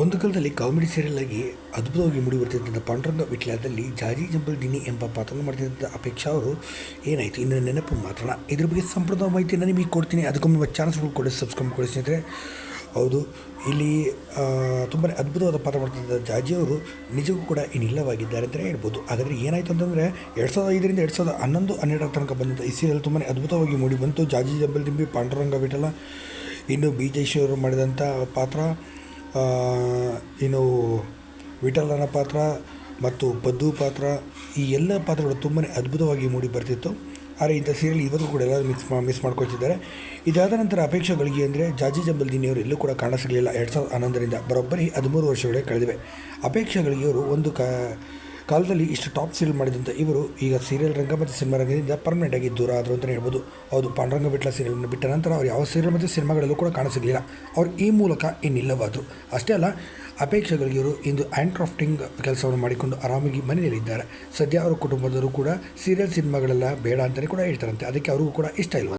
ಒಂದು ಕಾಲದಲ್ಲಿ comedy serial ಆಗಿ ಅದ್ಭುತವಾಗಿ ಮುಡಿ ಬರ್ತಿದ್ದಂಥ ಪಾಂಡುರಂಗ ವಿಟ್ಲಾದಲ್ಲಿ ಜಾಜಿ ಜಂಬಲ್ ದಿನಿ ಎಂಬ ಪಾತ್ರ ಮಾಡ್ತಿದ್ದಂಥ ಅಪೇಕ್ಷಾ ಅವರು, ಏನಾಯಿತು? ಇನ್ನು ನೆನಪು ಮಾತ್ರ ಇದ್ರ ಬಗ್ಗೆ ಸಂಪೂರ್ಣ ಮಾಹಿತಿಯನ್ನು ನಿಮಗೆ ಕೊಡ್ತೀನಿ. ಅದಕ್ಕೊಮ್ಮೆ ಚಾನ್ಸ್ಗಳು ಕೊಡಿ ಸಬ್ಸ್ಕ್ರೈಬ್ ಕೊಡಿ ಸ್ನೇಹಿತರೆ. ಹೌದು, ಇಲ್ಲಿ ತುಂಬಾ ಅದ್ಭುತವಾದ ಪಾತ್ರ ಮಾಡ್ತಿದ್ದ ಜಾಜಿ ಅವರು ನಿಜಕ್ಕೂ ಕೂಡ ಇನ್ನಿಲ್ಲವಾಗಿದ್ದಾರೆ ಅಂತಲೇ ಹೇಳ್ಬೋದು. ಹಾಗಾದರೆ ಏನಾಯಿತು ಅಂತಂದರೆ, ಎರಡು ಸಾವಿರದ ಐದರಿಂದ ಎರಡು ಸಾವಿರದ ಹನ್ನೊಂದು, ಹನ್ನೆರಡರ ತನಕ ಬಂದಂಥ ಈ ಸೀರಿಯಲ್ ತುಂಬಾ ಅದ್ಭುತವಾಗಿ ಮೂಡಿ ಬಂತು. ಜಾಜಿ ಜಂಬಲ್ ದಿಂಬಿ ಪಾಂಡುರಂಗ ವಿಠಲ, ಇನ್ನು ಬಿ ಜಯಶ್ರೀ ಮಾಡಿದಂಥ ಪಾತ್ರ. ಇನ್ನು ವಿಠಲನ ಪಾತ್ರ ಮತ್ತು ಪದ್ದು ಪಾತ್ರ, ಈ ಎಲ್ಲ ಪಾತ್ರಗಳು ತುಂಬಾ ಅದ್ಭುತವಾಗಿ ಮೂಡಿ ಬರ್ತಿತ್ತು. ಆದರೆ ಇಂಥ ಸೀರಿಯಲ್ ಇವತ್ತು ಕೂಡ ಎಲ್ಲರೂ ಮಿಸ್ ಮಿಸ್ ಮಾಡ್ಕೊಳ್ತಿದ್ದಾರೆ. ಇದಾದ ನಂತರ ಅಪೇಕ್ಷೆಗಳಿಗೆ ಅಂದರೆ ಜಾಜಿ ಜಂಬಲ್ದಿನಿಯವರು ಎಲ್ಲೂ ಕೂಡ ಕಾಣ ಸಿಗಲಿಲ್ಲ ಎರಡು ಸಾವಿರದ ಹನ್ನೊಂದರಿಂದ ಬರೋಬ್ಬರಿ ಹದಿಮೂರು ವರ್ಷಗಳೇ ಕಳೆದಿವೆ. ಅಪೇಕ್ಷೆಗಳಿಗೆ ಅವರು ಒಂದು ಕ ಕಾಲದಲ್ಲಿ ಇಷ್ಟು ಟಾಪ್ ಸೀರಿಯಲ್ ಮಾಡಿದಂಥ ಇವರು ಈಗ ಸೀರಿಯಲ್ ರಂಗ ಮತ್ತು ಸಿನಿಮಾ ರಂಗದಿಂದ ಪರ್ಮನೆಂಟ್ ಆಗಿ ದೂರ ಆದರು ಅಂತಲೇ ಹೇಳ್ಬೋದು. ಹೌದು, ಪಾಂಡುರಂಗ ಬಿಟ್ಲ ಸೀರಿಯಲ್ನ ಬಿಟ್ಟ ನಂತರ ಅವ್ರು ಯಾವ ಸೀರಿಯಲ್ ಮತ್ತು ಸಿನಿಮಾಗಳಲ್ಲೂ ಕೂಡ ಕಾಣಸಿಗಲಿಲ್ಲ ಅವ್ರು ಈ ಮೂಲಕ ಇನ್ನಿಲ್ಲವಾದರು. ಅಷ್ಟೇ ಅಲ್ಲ, ಅಪೇಕ್ಷೆಗಳಿಗೆ ಇವರು ಇಂದು ಹ್ಯಾಂಡ್ ಕ್ರಾಫ್ಟಿಂಗ್ ಕೆಲಸವನ್ನು ಮಾಡಿಕೊಂಡು ಆರಾಮಾಗಿ ಮನೆಯಲ್ಲಿದ್ದಾರೆ ಸದ್ಯ ಅವರ ಕುಟುಂಬದವರು ಕೂಡ ಸೀರಿಯಲ್ ಸಿನಿಮಾಗಳೆಲ್ಲ ಬೇಡ ಅಂತಲೇ ಕೂಡ ಹೇಳ್ತಾರಂತೆ. ಅದಕ್ಕೆ ಅವರಿಗೂ ಕೂಡ ಇಷ್ಟ ಇಲ್ವ?